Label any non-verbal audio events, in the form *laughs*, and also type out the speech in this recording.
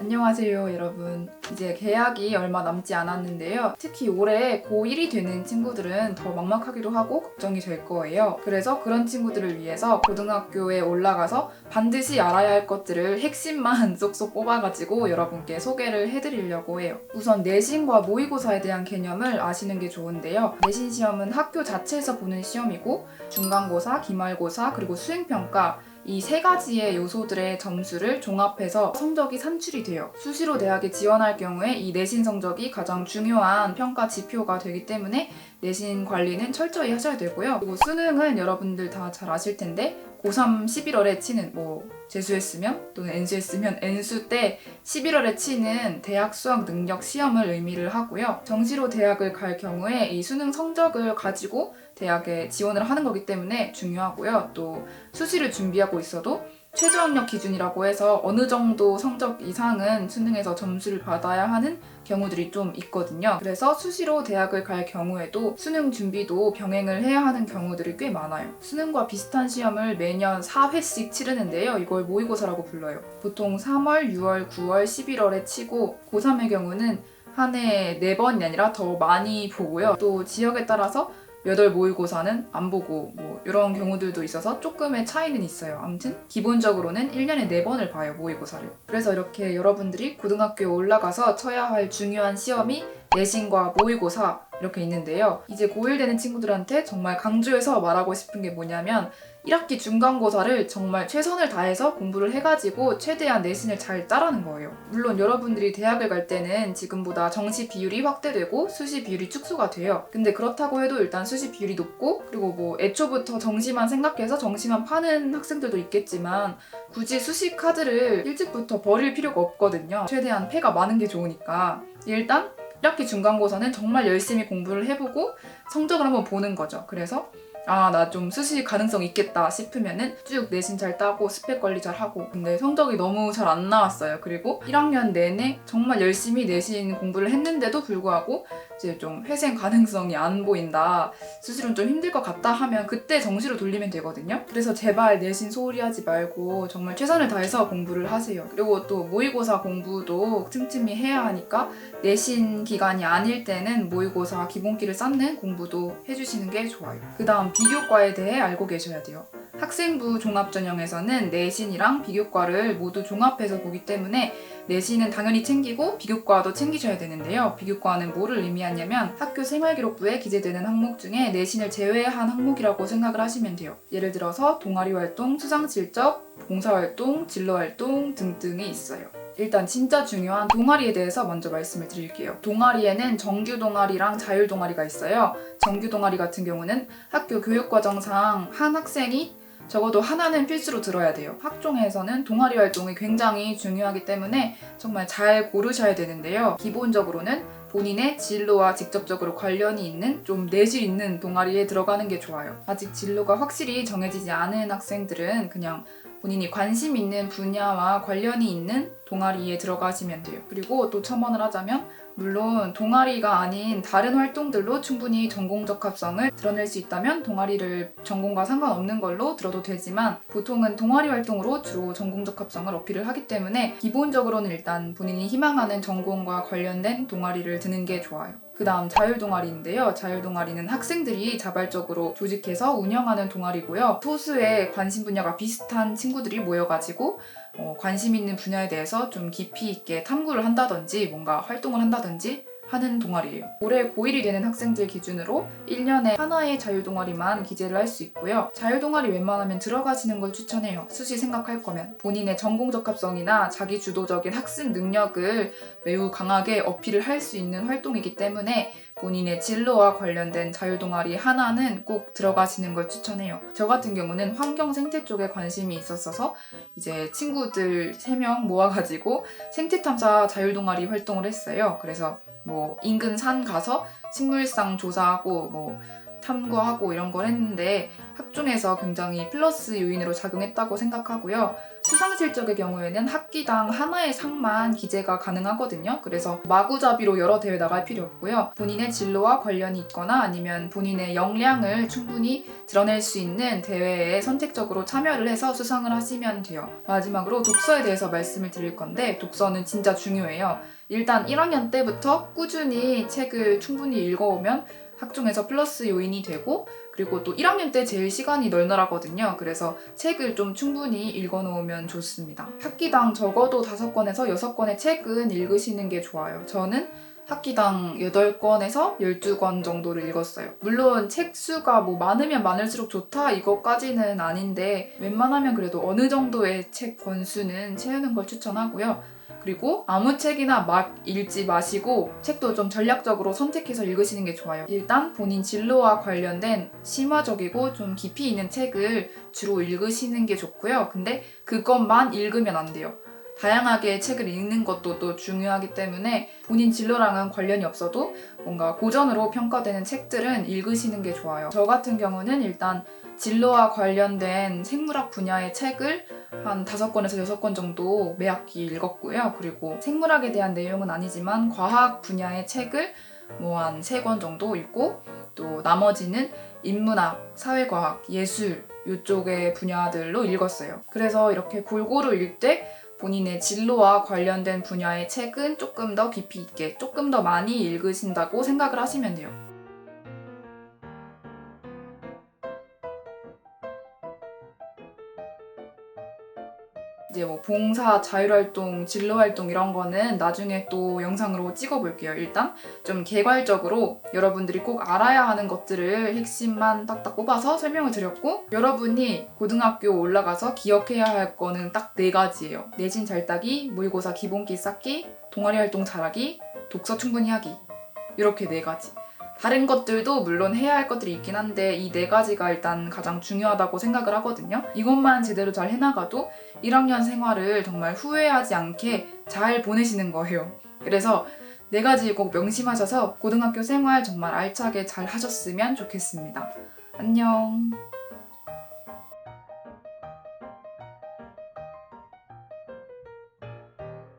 안녕하세요, 여러분. 이제 개학이 얼마 남지 않았는데요. 특히 올해 고1이 되는 친구들은 더 막막하기도 하고 걱정이 될 거예요. 그래서 그런 친구들을 위해서 고등학교에 올라가서 반드시 알아야 할 것들을 핵심만 *laughs* 쏙쏙 뽑아가지고 여러분께 소개를 해드리려고 해요. 우선 내신과 모의고사에 대한 개념을 아시는 게 좋은데요. 내신 시험은 학교 자체에서 보는 시험이고 중간고사, 기말고사, 그리고 수행평가 이 세 가지의 요소들의 점수를 종합해서 성적이 산출이 돼요. 수시로 대학에 지원할 경우에 이 내신 성적이 가장 중요한 평가 지표가 되기 때문에 내신 관리는 철저히 하셔야 되고요. 그리고 수능은 여러분들 다 잘 아실 텐데 고3 11월에 치는 뭐 재수했으면 또는 NC했으면 N수 때 11월에 치는 대학 수학 능력 시험을 의미를 하고요. 정시로 대학을 갈 경우에 이 수능 성적을 가지고 대학에 지원을 하는 거기 때문에 중요하고요. 또 수시를 준비하고 있어도 최저학력 기준이라고 해서 어느 정도 성적 이상은 수능에서 점수를 받아야 하는 경우들이 좀 있거든요. 그래서 수시로 대학을 갈 경우에도 수능 준비도 병행을 해야 하는 경우들이 꽤 많아요. 수능과 비슷한 시험을 매년 4회씩 치르는데요. 이걸 모의고사라고 불러요. 보통 3월, 6월, 9월, 11월에 치고 고3의 경우는 한 해에 4번이 아니라 더 많이 보고요. 또 지역에 따라서 몇월 모의고사는 안 보고 뭐 이런 경우들도 있어서 조금의 차이는 있어요. 아무튼 기본적으로는 1년에 4번을 봐요, 모의고사를. 그래서 이렇게 여러분들이 고등학교에 올라가서 쳐야 할 중요한 시험이 내신과 모의고사 이렇게 있는데요. 이제 고1 되는 친구들한테 정말 강조해서 말하고 싶은 게 뭐냐면 1학기 중간고사를 정말 최선을 다해서 공부를 해가지고 최대한 내신을 잘 따라는 거예요. 물론 여러분들이 대학을 갈 때는 지금보다 정시 비율이 확대되고 수시 비율이 축소가 돼요. 근데 그렇다고 해도 일단 수시 비율이 높고 그리고 뭐 애초부터 정시만 생각해서 정시만 파는 학생들도 있겠지만 굳이 수시 카드를 일찍부터 버릴 필요가 없거든요. 최대한 패가 많은 게 좋으니까. 일단 1학기 중간고사는 정말 열심히 공부를 해보고 성적을 한번 보는 거죠. 그래서 아, 나 좀 수시 가능성 있겠다 싶으면은 쭉 내신 잘 따고 스펙 관리 잘 하고. 근데 성적이 너무 잘 안 나왔어요. 그리고 1학년 내내 정말 열심히 내신 공부를 했는데도 불구하고 이제 좀 회생 가능성이 안 보인다. 수시로는 좀 힘들 것 같다 하면 그때 정시로 돌리면 되거든요. 그래서 제발 내신 소홀히 하지 말고 정말 최선을 다해서 공부를 하세요. 그리고 또 모의고사 공부도 틈틈이 해야 하니까 내신 기간이 아닐 때는 모의고사 기본기를 쌓는 공부도 해주시는 게 좋아요. 그 다음 비교과에 대해 알고 계셔야 돼요. 학생부 종합전형에서는 내신이랑 비교과를 모두 종합해서 보기 때문에 내신은 당연히 챙기고 비교과도 챙기셔야 되는데요. 비교과는 뭐를 의미하냐면 학교 생활기록부에 기재되는 항목 중에 내신을 제외한 항목이라고 생각을 하시면 돼요. 예를 들어서 동아리 활동, 수상 실적, 봉사활동, 진로활동 등등이 있어요. 일단 진짜 중요한 동아리에 대해서 먼저 말씀을 드릴게요. 동아리에는 정규 동아리랑 자율 동아리가 있어요. 정규 동아리 같은 경우는 학교 교육과정상 한 학생이 적어도 하나는 필수로 들어야 돼요. 학종에서는 동아리 활동이 굉장히 중요하기 때문에 정말 잘 고르셔야 되는데요. 기본적으로는 본인의 진로와 직접적으로 관련이 있는 좀 내실 있는 동아리에 들어가는 게 좋아요. 아직 진로가 확실히 정해지지 않은 학생들은 그냥 본인이 관심 있는 분야와 관련이 있는 동아리에 들어가시면 돼요. 그리고 또 첨언을 하자면 물론 동아리가 아닌 다른 활동들로 충분히 전공 적합성을 드러낼 수 있다면 동아리를 전공과 상관없는 걸로 들어도 되지만 보통은 동아리 활동으로 주로 전공 적합성을 어필을 하기 때문에 기본적으로는 일단 본인이 희망하는 전공과 관련된 동아리를 드는 게 좋아요. 그 다음 자율동아리인데요. 자율동아리는 학생들이 자발적으로 조직해서 운영하는 동아리고요. 소수의 관심 분야가 비슷한 친구들이 모여가지고 어, 관심 있는 분야에 대해서 좀 깊이 있게 탐구를 한다든지 뭔가 활동을 한다든지 하는 동아리예요. 올해 고1이 되는 학생들 기준으로 1년에 하나의 자율동아리만 기재를 할 수 있고요. 자율동아리 웬만하면 들어가시는 걸 추천해요. 수시 생각할 거면. 본인의 전공 적합성이나 자기 주도적인 학습 능력을 매우 강하게 어필을 할 수 있는 활동이기 때문에 본인의 진로와 관련된 자율동아리 하나는 꼭 들어가시는 걸 추천해요. 저 같은 경우는 환경 생태 쪽에 관심이 있었어서 이제 친구들 3명 모아가지고 생태 탐사 자율동아리 활동을 했어요. 그래서 뭐 인근 산 가서 식물상 조사하고 뭐 탐구하고 이런 걸 했는데 학종에서 굉장히 플러스 요인으로 작용했다고 생각하고요. 수상 실적의 경우에는 학기당 하나의 상만 기재가 가능하거든요. 그래서 마구잡이로 여러 대회 나갈 필요 없고요. 본인의 진로와 관련이 있거나 아니면 본인의 역량을 충분히 드러낼 수 있는 대회에 선택적으로 참여를 해서 수상을 하시면 돼요. 마지막으로 독서에 대해서 말씀을 드릴 건데 독서는 진짜 중요해요. 일단 1학년 때부터 꾸준히 책을 충분히 읽어오면 학종에서 플러스 요인이 되고 그리고 또 1학년 때 제일 시간이 널널하거든요. 그래서 책을 좀 충분히 읽어놓으면 좋습니다. 학기당 적어도 5권에서 6권의 책은 읽으시는 게 좋아요. 저는 학기당 8권에서 12권 정도를 읽었어요. 물론 책 수가 뭐 많으면 많을수록 좋다 이것까지는 아닌데 웬만하면 그래도 어느 정도의 책 권수는 채우는 걸 추천하고요. 그리고 아무 책이나 막 읽지 마시고 책도 좀 전략적으로 선택해서 읽으시는 게 좋아요. 일단 본인 진로와 관련된 심화적이고 좀 깊이 있는 책을 주로 읽으시는 게 좋고요. 근데 그것만 읽으면 안 돼요. 다양하게 책을 읽는 것도 또 중요하기 때문에 본인 진로랑은 관련이 없어도 뭔가 고전으로 평가되는 책들은 읽으시는 게 좋아요. 저 같은 경우는 일단 진로와 관련된 생물학 분야의 책을 한 다섯 권에서 여섯 권 정도 매 학기 읽었고요. 그리고 생물학에 대한 내용은 아니지만 과학 분야의 책을 뭐한세권 정도 읽고 또 나머지는 인문학, 사회과학, 예술 이쪽의 분야들로 읽었어요. 그래서 이렇게 골고루 때 본인의 진로와 관련된 분야의 책은 조금 더 깊이 있게, 조금 더 많이 읽으신다고 생각을 하시면 돼요. 이제 뭐 봉사, 자율활동, 진로활동 이런 거는 나중에 또 영상으로 찍어볼게요. 일단 좀 개괄적으로 여러분들이 꼭 알아야 하는 것들을 핵심만 딱딱 뽑아서 설명을 드렸고 여러분이 고등학교 올라가서 기억해야 할 거는 딱 네 가지예요. 내신 잘 따기, 모의고사 기본기 쌓기, 동아리 활동 잘하기, 독서 충분히 하기 이렇게 네 가지. 다른 것들도 물론 해야 할 것들이 있긴 한데 이 네 가지가 일단 가장 중요하다고 생각을 하거든요. 이것만 제대로 잘 해나가도 1학년 생활을 정말 후회하지 않게 잘 보내시는 거예요. 그래서 네 가지 꼭 명심하셔서 고등학교 생활 정말 알차게 잘 하셨으면 좋겠습니다. 안녕.